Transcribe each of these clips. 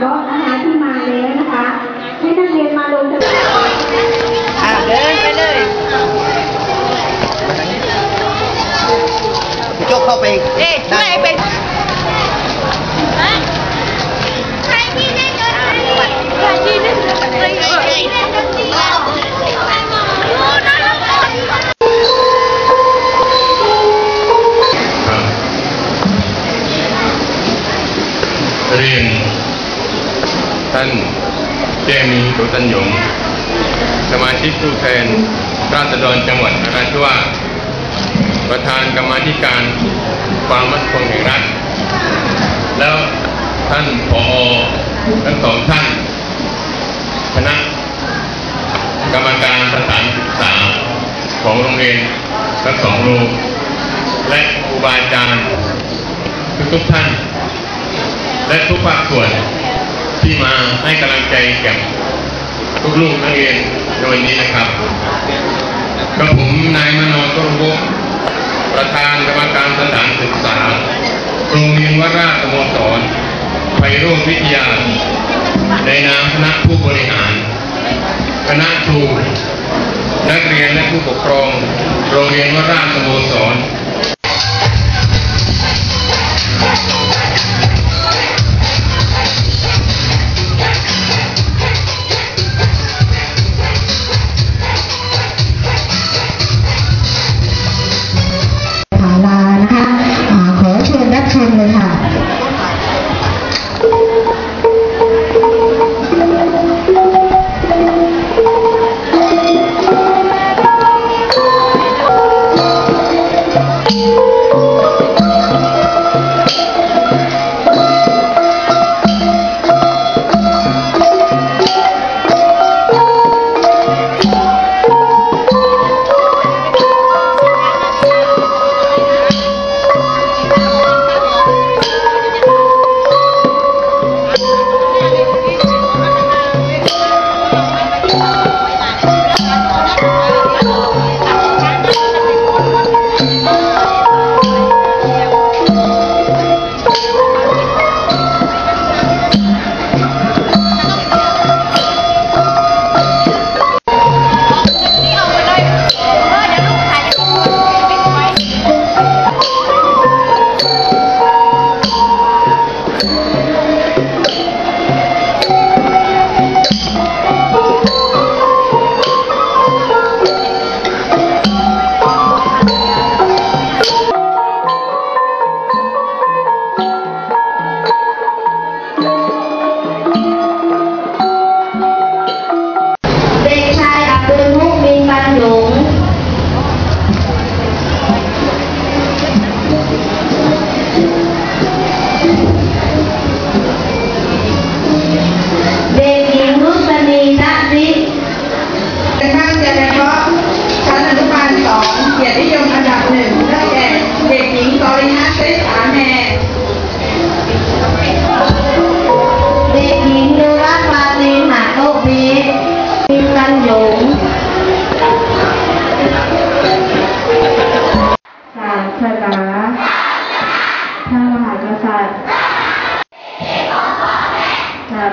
เลานะคะที่มาแล้วนะคะให้นักเรียนมาลงทะเบียนอ่าเดินไปเลยจกเข้าไปเอ๊ะไปไปไปที่วยไปเรียน ท่านเจมีสุตันหยง สมาชิกผู้แทนราษฎรจังหวัดนราธิวาสประธานกรรมาธิการความมั่นคงแห่งรัฐ แล้วท่านผอทั้งสองท่านคณะกรรมการสถานศึกษาของโรงเรียนทั้งสองโรงและครูบาอาจารย์ทุกท่าน และทุกภาคส่วน ที่มาให้กำลังใจแก่ทุกลูกนักเรียนในวันนี้นะครับกระผมนายมโนตุรวงประธานกรรมการสถานศึกษาโรงเรียนวราชสโมสรไปร่วมวิทยา ในนามคณะผู้บริหาร คณะครู นักเรียนและผู้ปกครอง โรงเรียนวราชสโมสร เล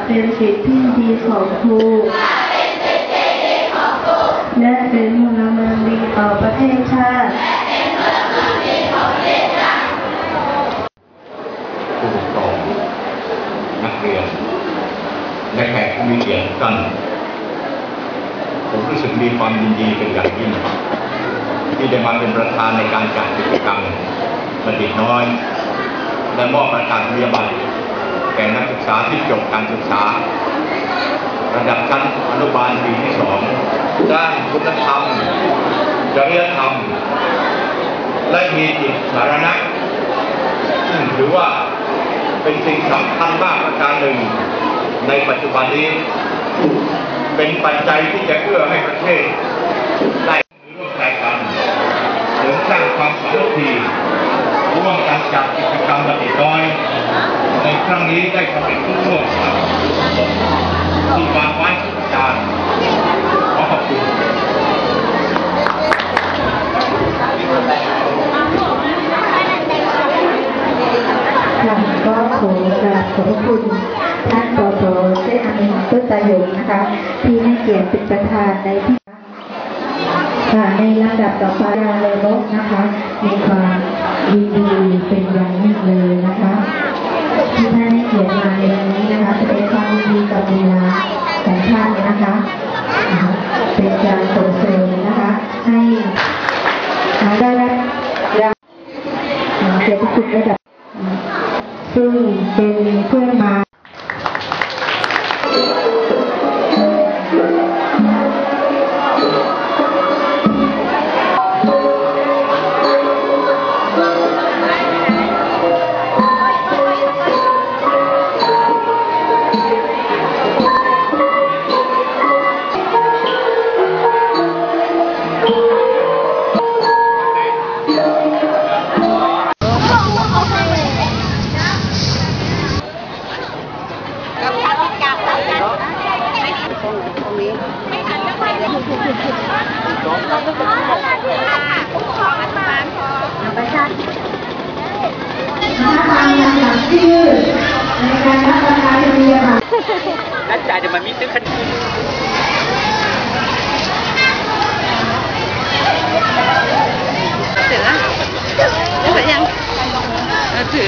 เป็นสิทธิที่ดีของครูและเป็นพลเมืองดีต่อประเทศชาติผู้ปกครองนักเรียนและแขกผู้มีเกียรติทุกท่านผมรู้สึกมีความยินดีเป็นอย่างยิ่งที่ได้มาเป็นประธานในการจัดกิจกรรมบัณฑิตน้อย และมอบประกาศนียบัตร ษาที่จบการศึกษา ระดับชั้นอนุบาลปีที่สองด้านคุณธรรมจริยธรรม และมีจิตสาธารณะซึ่งถือว่าเป็นสิ่งสำคัญมากประการหนึ่ง ในปัจจุบันนี้ เป็นปัจจัยที่จะเอื้อให้ประเทศ ได้ร่วมใจกันเสริมสร้างความสามัคคี ครั้งนี้ได้สำเร็จทุกโทษที่วางไว้ทุกจานขอขอบคุณก็ขอกราบขอบคุณท่านปอโตเซอามินตุตหยงนะคะ ที่ให้เกียรติเป็นประธานในที่ในลำดับต่อไปดาเลโลกนะคะ มีความยิดีเป็น นะคะ เป็นการ ชื่อในกาจจะมามีซื้อขนเสร็เสร็ยังถือ